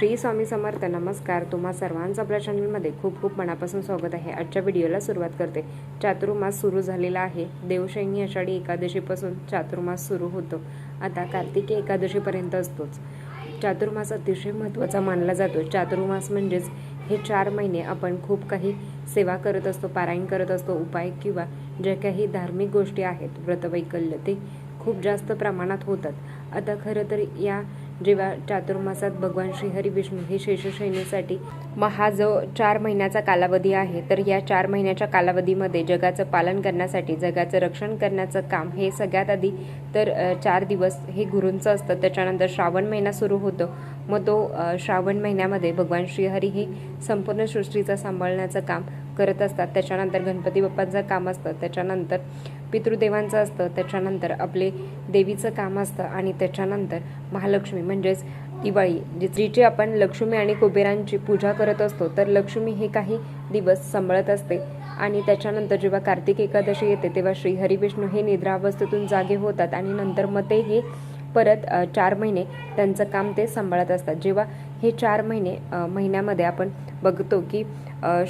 श्री स्वामी समर्थ. नमस्कार. तुम्हा सर्वांचं आपल्या चॅनलमध्ये खूप खूप मनापासून स्वागत आहे. आजच्या व्हिडिओला सुरुवात करते. चातुर्मास सुरू झालेला आहे. देवशैनी आषाढी एकादशीपासून चातुर्मास सुरू होतो. आता कार्तिकी एकादशीपर्यंत असतोच. चातुर्मास अतिशय महत्त्वाचा मानला जातो. चातुर्मास म्हणजेच हे चार महिने आपण खूप काही सेवा करत असतो पारायण करत असतो उपाय किंवा ज्या काही धार्मिक गोष्टी आहेत व्रतवैकल्य ते खूप जास्त प्रमाणात होतात. आता खरं तर या जेव्हा चातुर्मासात भगवान श्रीहरी विष्णू हे शेषशयनीसाठी मग हा जो चार महिन्याचा कालावधी आहे तर या चार महिन्याच्या कालावधीमध्ये जगाचं पालन करण्यासाठी जगाचं रक्षण करण्याचं काम हे सगळ्यात आधी तर चार दिवस हे गुरूंचं असतं. त्याच्यानंतर श्रावण महिना सुरू होतो. मग तो श्रावण महिन्यामध्ये भगवान श्रीहरी हे संपूर्ण सृष्टीचं सांभाळण्याचं काम करत असतात. त्याच्यानंतर गणपती बाप्पांचं काम असतं. त्याच्यानंतर पितृदेवांचं असतं त्याच्यानंतर आपले देवीचं काम असतं आणि त्याच्यानंतर महालक्ष्मी म्हणजेच दिवाळी जिची आपण लक्ष्मी आणि कुबेरांची पूजा करत असतो तर लक्ष्मी हे काही दिवस सांभाळत असते. आणि त्याच्यानंतर जेव्हा कार्तिक एकादशी येते तेव्हा श्री हरिविष्णू हे निद्रावस्थेतून जागे होतात आणि नंतर मग ते हे परत चार महिने त्यांचं काम ते सांभाळत असतात. जेव्हा हे चार महिने महिन्यामध्ये आपण बघतो की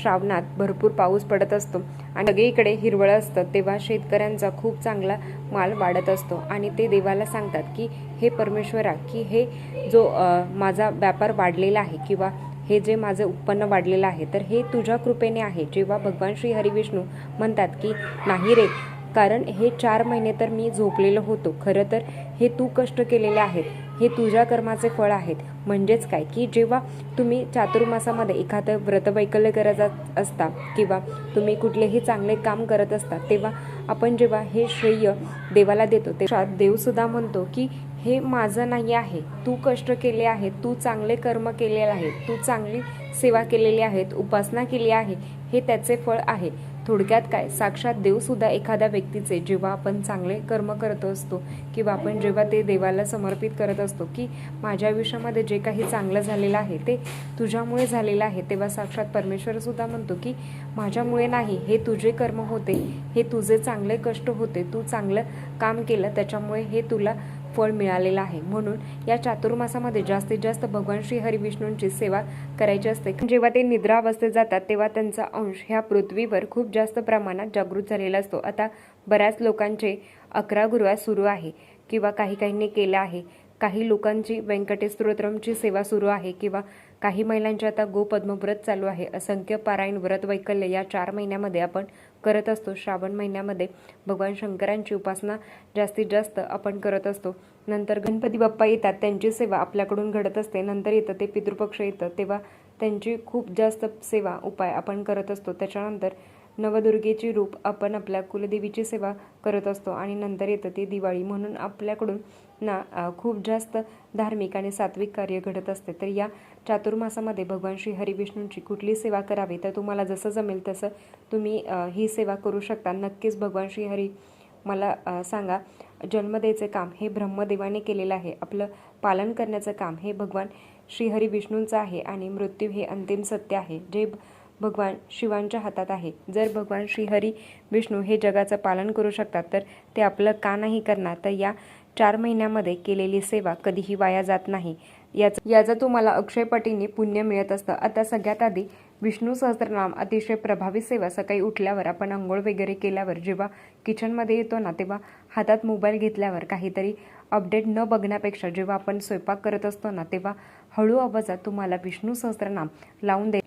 श्रावणात भरपूर पाऊस पडत असतो. आणि सगळीकडे हिरवळ असतं तेव्हा शेतकऱ्यांचा खूप चांगला माल वाढत असतो. आणि ते देवाला सांगतात की हे परमेश्वरा की हे जो माझा व्यापार वाढलेला आहे किंवा हे जे माझं उत्पन्न वाढलेलं आहे तर हे तुझ्या कृपेने आहे. जेव्हा भगवान श्री हरिविष्णू म्हणतात की नाही रे कारण हे चार महिने तर मी झोपलेलो होतो. खरं तर हे तू कष्ट केलेले आहेत. हे तुझ्या कर्माचे फळ आहेत. म्हणजेच काय? की जेव्हा तुम्ही चातुर्मासामध्ये एखादं व्रतवैकल्य करत असता किंवा तुम्ही कुठलेही चांगले काम करत असता तेव्हा आपण जेव्हा हे श्रेय देवाला देतो तेव्हा देवसुद्धा म्हणतो की हे माझं नाही आहे. तू कष्ट केले आहे तू चांगले कर्म केलेले आहे तू चांगली सेवा केलेली आहेत. उपासना केली आहे. हे त्याचे फळ आहे. थोडक्यात काय? साक्षात देवसुद्धा एखाद्या व्यक्तीचे जेव्हा आपण चांगले कर्म करत असतो किंवा आपण जेव्हा ते देवाला समर्पित करत असतो की माझ्या आयुष्यामध्ये जे काही चांगलं झालेलं आहे ते तुझ्यामुळे झालेलं आहे तेव्हा साक्षात परमेश्वरसुद्धा म्हणतो की माझ्यामुळे नाही हे तुझे कर्म होते हे तुझे चांगले कष्ट होते तू चांगलं काम केलं त्याच्यामुळे हे तुला फळ मिळालेलं आहे. म्हणून या चातुर्मासामध्ये जास्तीत जास्त भगवान श्री हरिविष्णूंची सेवा करायची असते. जेव्हा ते निद्रा अवस्थेत जातात तेव्हा त्यांचा अंश ह्या पृथ्वीवर खूप जास्त प्रमाणात जागृत झालेला असतो. आता बऱ्याच लोकांचे अकरा गुरुवार सुरू आहे किंवा काही काहींनी केलं आहे. काही लोकांची व्यंकटेश स्तोत्रमची सेवा सुरू आहे किंवा काही महिलांचे आता गोपद्मव्रत चालू आहे. असंख्य पारायण व्रत वैकल्य या चार महिन्यामध्ये आपण करत असतो. श्रावण महिन्यामध्ये भगवान शंकरांची उपासना जास्तीत जास्त आपण करत असतो. नंतर गणपती बाप्पा येतात त्यांची सेवा आपल्याकडून घडत असते. नंतर येतं ते पितृपक्ष येतं तेव्हा त्यांची खूप जास्त सेवा उपाय आपण करत असतो. त्याच्यानंतर नवदुर्गेची रूप आपण आपल्या कुलदेवीची सेवा करत असतो आणि नंतर येतं ते दिवाळी म्हणून आपल्याकडून ना खूप जास्त धार्मिक आणि सात्विक कार्य घडत असते. तर या चातुर्मासामध्ये भगवान श्री हरिविष्णूंची कुठली सेवा करावी? तर तुम्हाला जसं जमेल तसं तुम्ही ही सेवा करू शकता. नक्कीच भगवान श्री हरी मला सांगा जन्म काम हे ब्रह्मदेवाने केलेलं आहे. आपलं पालन करण्याचं काम हे भगवान श्रीहरी विष्णूंचं आहे आणि मृत्यू हे अंतिम सत्य आहे. जे भगवान शिवांच्या हातात आहे. जर भगवान श्रीहरी विष्णू हे जगाचं पालन करू शकतात तर ते आपलं का नाही करणार? तर या चार महिन्यामध्ये केलेली सेवा कधीही वाया जात नाही. याचं याचं तुम्हाला अक्षयपटीने पुण्य मिळत असतं. आता सगळ्यात आधी विष्णू सहस्त्रनाम अतिशय प्रभावी सेवा सकाळी उठल्यावर आपण आंघोळ वगैरे केल्यावर जेव्हा किचनमध्ये येतो ना तेव्हा हातात मोबाईल घेतल्यावर काहीतरी अपडेट न बघण्यापेक्षा जेव्हा आपण स्वयंपाक करत असतो ना तेव्हा हळू आवाजात तुम्हाला विष्णू सहस्त्रनाम लावून दे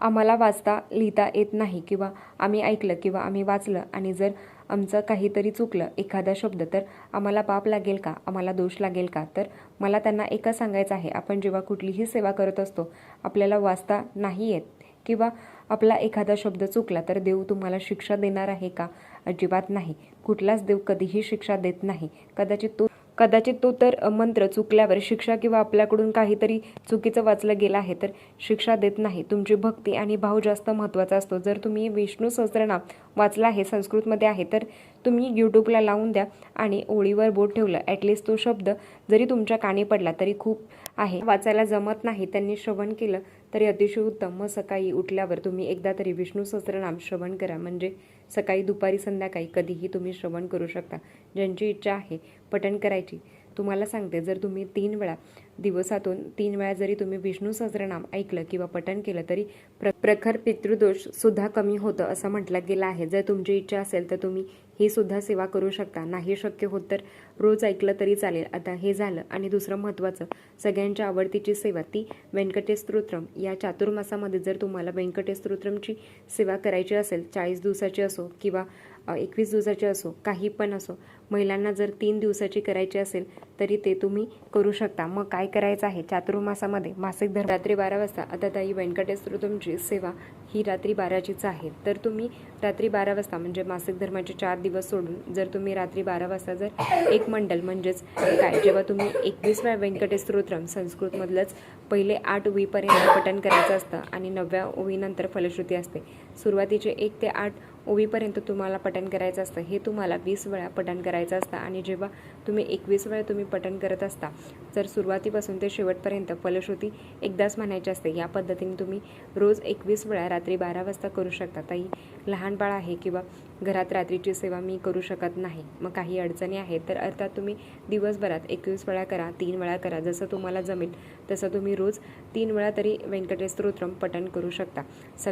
आम्हाला वाचता लिहिता येत नाही किंवा आम्ही ऐकलं किंवा आम्ही वाचलं आणि जर आमचं काहीतरी चुकलं एखादा शब्द तर आम्हाला पाप लागेल का? आम्हाला दोष लागेल का? तर मला त्यांना एकच सांगायचं आहे आपण जेव्हा कुठलीही सेवा करत असतो आपल्याला वाचता नाही येत किंवा आपला एखादा शब्द चुकला तर देव तुम्हाला शिक्षा देणार आहे का? अजिबात नाही. कुठलाच देव कधीही शिक्षा देत नाही. कदाचित तो कदाचित तो तर मंत्र चुकल्यावर शिक्षा किंवा आपल्याकडून काहीतरी चुकीचं वाचलं गेलं आहे तर शिक्षा देत नाही. तुमची भक्ती आणि भाव जास्त महत्त्वाचा असतो. जर तुम्ही विष्णू सहस्रनाम वाचला आहे संस्कृतमध्ये आहे तर तुम्ही यूट्यूबला लावून द्या आणि ओळीवर बोट ठेवलं. ॲटलिस्ट तो शब्द जरी तुमच्या कानी पडला तरी खूप आहे. वाचायला जमत नाही त्यांनी श्रवण केलं तरी अतिशय उत्तम. मग सकाळी उठल्यावर तुम्ही एकदा तरी विष्णू सहस्रनाम श्रवण करा. म्हणजे सकाळी दुपारी संध्याकाळी कधीही तुम्ही श्रवण करू शकता. ज्यांची इच्छा आहे पठण करायची. तुम्हाला सांगते जर तुम्ही तीन वेळा दिवसातून तीन वेळा जरी तुम्ही विष्णू सहस्रनाम ऐकलं किंवा पठण केलं तरी प्र प्रखर पितृदोष सुद्धा कमी होतं असं म्हटलं गेलं आहे. जर तुमची इच्छा असेल तर तुम्ही ही सुद्धा सेवा करू शकता. नाही शक्य होत तर रोज ऐकलं तरी चालेल. आता हे झालं. आणि दुसरं महत्त्वाचं सगळ्यांच्या आवडतीची सेवा ती व्यंकटेश स्तोत्रम या चातुर्मासामध्ये जर तुम्हाला व्यंकटेश स्तोत्रमची सेवा करायची असेल चाळीस दिवसाची असो किंवा एकवीस दिवसाची असो काही पण असो महिलांना जर तीन दिवसाची करायची असेल तरी ते तुम्ही करू शकता. मग काय करायचं आहे? चातुर्मासामध्ये मासिक धर्म. रात्री बारा वाजता आता ताई व्यंकटेश्वर तुमची सेवा ही रात्री बाराचीच आहे. तर तुम्ही रात्री बारा वाजता म्हणजे मासिक धर्माचे चार दिवस सोडून जर तुम्ही रात्री बारा वाजता जर एक मंडल म्हणजेच काय जेव्हा तुम्ही एकवीस वेळा व्यंकटेश स्तोत्रम संस्कृतमधलंच पहिले आठ ओवीपर्यंत पठण करायचं असतं आणि नवव्या ओवीनंतर फलश्रुती असते. सुरुवातीचे एक ते आठ ओवीपर्यंत तुम्हाला पठण करायचं असतं हे तुम्हाला वीस वेळा पठण करायचं असतं आणि जेव्हा तुम्ही एकवीस वेळा तुम्ही पठण करत असता जर सुरुवातीपासून ते शेवटपर्यंत फलश्रुती एकदाच म्हणायची असते या पद्धतीने तुम्ही रोज एकवीस वेळा रात्री बारा वाजता करू शकता. ताई लहान बाळ आहे किंवा घरात रात्रीची सेवा मी करू शकत नाही मग काही अडचणी आहेत तर अर्थात तुम्ही दिवसभरात एकवीस वेळा करा तीन वेळा करा जसं तुम्हाला जमेल तसं तुम्ही रोज तीन वेळा तरी व्यंकटेश स्तोत्रम पठण करू शकता. स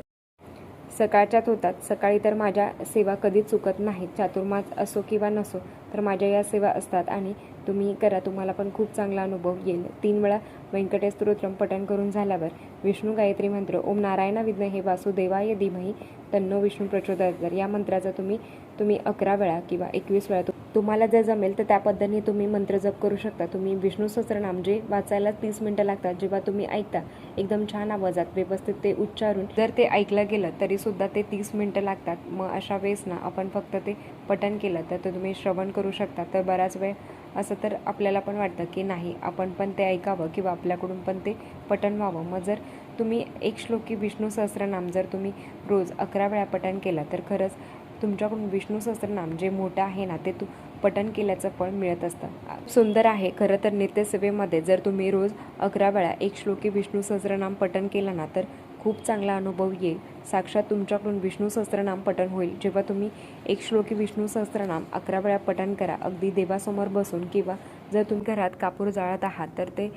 सकाळच्याच होतात. सकाळी तर माझ्या सेवा कधीच चुकत नाहीत. चातुर्मास असो किंवा नसो तर माझ्या या सेवा असतात आणि तुम्ही करा. तुम्हाला पण खूप चांगला अनुभव येईल. तीन वेळा व्यंकटेश स्तोत्रम पठण करून झाल्यावर विष्णू गायत्री मंत्र ओम नारायण विघ्न हे वासुदेवाय धीमही तन्नो विष्णू प्रचोदयात. या मंत्राचा तुम्ही तुम्ही अकरा वेळा किंवा एकवीस वेळा तुम्हाला जर जमेल तर त्या पद्धतीने तुम्ही मंत्र जप करू शकता. तुम्ही विष्णू सहस्रनाम म्हणजे जे वाचायला तीस मिनटं लागतात. जेव्हा तुम्ही ऐकता एकदम छान आवाजात व्यवस्थित ते उच्चारून जर ते ऐकलं गेलं तरी सुद्धा ते तीस मिनटं लागतात. मग अशा वेळेस ना आपण फक्त ते पठन केलं तर ते तुम्ही श्रवण करू शकता. तर बराच वेळ असं तर आपल्याला पण वाटतं की नाही आपण पण ते ऐकावं किंवा आपल्याकडून पण ते पठण व्हावं. मग जर तुम्ही एक श्लोकी विष्णू सहस्रनाम जर तुम्ही रोज अकरा वेळा पठण केलं तर खरंच तुमच्याकडून विष्णू सहस्रनाम जे मोठं आहे ना ते तू पठण केल्याचं फळ मिळत असतं. सुंदर आहे खरं तर नित्यसेवेमध्ये जर तुम्ही रोज अकरा वेळा एक श्लोकी विष्णू सहस्रनाम पठण केलं ना तर खूप चांगला अनुभव येईल. साक्षात तुमच्याकडून विष्णू सहस्त्रनाम पठण होईल. जेव्हा तुम्ही एक श्लोकी विष्णू सहस्त्रनाम अकरा वेळा पठण करा अगदी देवासमोर बसून किंवा जर तुम्ही घरात कापूर जाळत आहात तर ते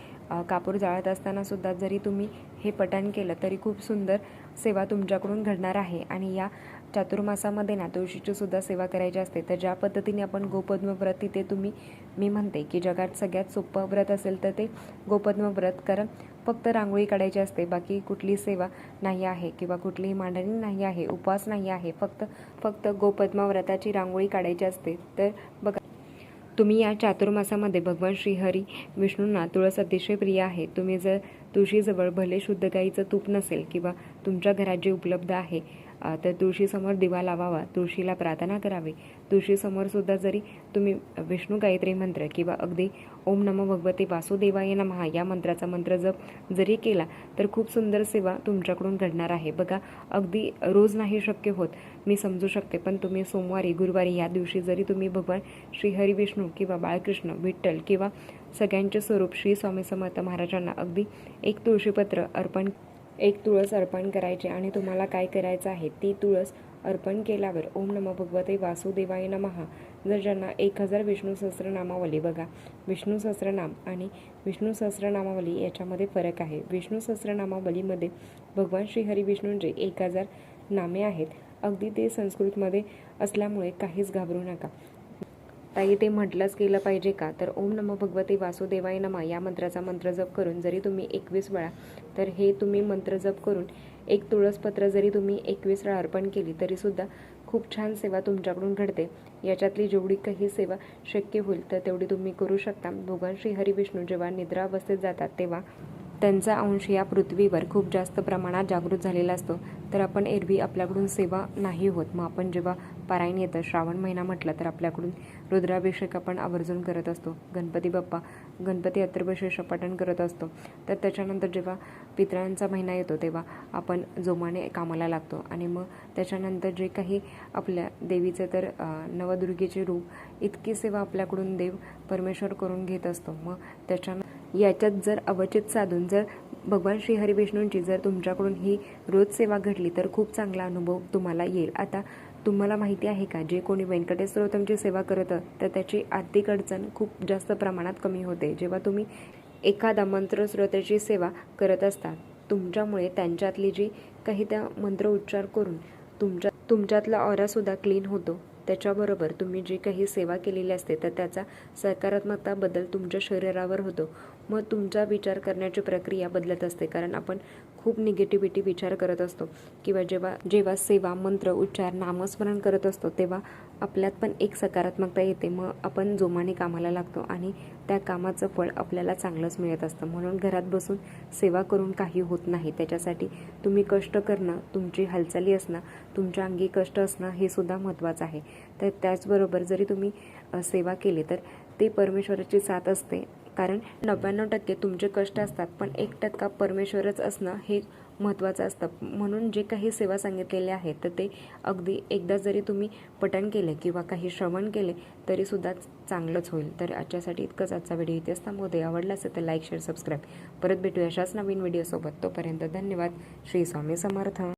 कापूर जाळत असताना सुद्धा जरी तुम्ही हे पठण केलं तरी खूप सुंदर सेवा तुमच्याकडून घडणार आहे. आणि या चातुर्मासामध्ये ना तुळशीची सुद्धा सेवा करायची असते. तर ज्या पद्धतीने आपण गोपद्म व्रत तिथे तुम्ही मी म्हणते की जगात सगळ्यात सोपं व्रत असेल तर ते गोपद्म व्रत. कारण फक्त रांगोळी काढायची असते बाकी कुठली सेवा नाही आहे किंवा कुठलीही मांडणी नाही आहे उपवास नाही आहे. फक्त फक्त गोपद्म व्रताची रांगोळी काढायची असते. तर बघा तुम्ही या चातुर्मासामध्ये भगवान श्रीहरी विष्णूंना तुळस अतिशय प्रिय आहे. तुम्ही जर तुळशीजवळ भले शुद्ध गाईचं तूप नसेल किंवा तुमच्या घरात जे उपलब्ध आहे तर तुळशीसमोर दिवा लावावा तुळशीला प्रार्थना करावी. तुळशीसमोर सुद्धा जरी तुम्ही विष्णू गायत्री मंत्र किंवा अगदी ओम नमो भगवते वासुदेवाय नमहा या मंत्राचा मंत्र जप जरी केला तर खूप सुंदर सेवा तुमच्याकडून घडणार आहे. बघा अगदी रोज नाही शक्य होत मी समजू शकते पण तुम्ही सोमवारी गुरुवारी या दिवशी जरी तुम्ही भगवान श्रीहरी विष्णू किंवा बाळकृष्ण विठ्ठल किंवा सगळ्यांचे स्वरूप श्री स्वामी समर्थ महाराजांना अगदी एक तुळशीपत्र अर्पण एक तुळस अर्पण करायचे आणि तुम्हाला काय करायचं आहे ती तुळस अर्पण केल्यावर ओम नम भगवते वासुदेवाय नमहा जर ज्यांना एक हजार विष्णू सहस्रनामावली बघा विष्णू सहस्रनाम आणि विष्णू सहस्रनामावली याच्यामध्ये फरक आहे. विष्णू सहस्रनामावलीमध्ये भगवान श्री हरी विष्णूंचे एक हजार नामे आहेत. अगदी ते संस्कृतमध्ये असल्यामुळे काहीच घाबरू नका. ताई ते म्हटलंच केलं पाहिजे का? तर ओम नमो भगवते वासुदेवाय नमा या मंत्राचा मंत्र जप करून जरी तुम्ही एकवीस वेळा तर हे तुम्ही मंत्र जप करून एक तुळसपत्र जरी तुम्ही एकवीस वेळा अर्पण केली तरीसुद्धा खूप छान सेवा तुमच्याकडून घडते. याच्यातली जेवढी काही सेवा शक्य होईल तर तेवढी तुम्ही करू शकता. भगवान श्री हरिविष्णू जेव्हा निद्रा अवस्थेत जातात तेव्हा त्यांचा अंश या पृथ्वीवर खूप जास्त प्रमाणात जागृत झालेला असतो. तर आपण एरवी आपल्याकडून सेवा नाही होत. मग आपण जेव्हा पारायण येतं श्रावण महिना म्हटलं तर आपल्याकडून रुद्राभिषेक आपण आवर्जून करत असतो. गणपती बाप्पा गणपती अत्रबशेष पठण करत असतो. तर त्याच्यानंतर जेव्हा पितरांचा महिना येतो तेव्हा आपण जोमाने कामाला लागतो. आणि मग त्याच्यानंतर जे काही आपल्या देवीचे तर नवदुर्गेचे रूप इतकी सेवा आपल्याकडून देव परमेश्वर करून घेत असतो. मग त्याच्यानं याच्यात जर अवचित साधून जर भगवान श्री हरिविष्णूंची जर तुमच्याकडून ही रोज सेवा घडली तर खूप चांगला अनुभव तुम्हाला येईल. आता तुम्हाला माहिती आहे का जे कोणी व्यंकटेश सर्वोत्तमची सेवा करतं तर त्याची आर्थिक अडचण खूप जास्त प्रमाणात कमी होते. जेव्हा तुम्ही एखादा मंत्रस्रोताची सेवा करत असता तुमच्यामुळे त्यांच्यातली जी काही त्या मंत्र उच्चार करून तुमच्या तुमच्यातला ऑरासुद्धा क्लीन होतो. त्याच्याबरोबर तुम्ही जी काही सेवा केलेली असते तर त्याचा सकारात्मकता बदल तुमच्या शरीरावर होतो. मग तुमचा विचार करण्याची प्रक्रिया बदलत असते. कारण आपण खूप निगेटिव्हिटी विचार करत असतो. किंवा जेव्हा जेव्हा सेवा मंत्र उच्चार नामस्मरण करत असतो तेव्हा आपल्यात पण एक सकारात्मकता येते. मग आपण जोमाने कामाला लागतो आणि त्या कामाचं फळ आपल्याला चांगलंच मिळत असतं. म्हणून घरात बसून सेवा करून काही होत नाही. त्याच्यासाठी तुम्ही कष्ट करणं तुमची हालचाली असणं तुमच्या अंगी कष्ट असणं हे सुद्धा महत्त्वाचं आहे. तर त्याचबरोबर जरी तुम्ही सेवा केली तर ते परमेश्वराची साथ असते. कारण नव्याण्णव टक्के तुमचे कष्ट असतात पण एक टक्का परमेश्वरच असणं हे महत्त्वाचं असतं. म्हणून जे काही सेवा सांगितलेले आहेत तर ते अगदी एकदा जरी तुम्ही पठण केले किंवा काही श्रवण केले तरीसुद्धा चांगलंच होईल. तर आजच्यासाठी इतकंच आजचा व्हिडिओ इथेच थांबवते आवडला असेल तर लाईक शेअर सबस्क्राईब. परत भेटू अशाच नवीन व्हिडिओसोबत. तोपर्यंत धन्यवाद. श्री स्वामी समर्थ.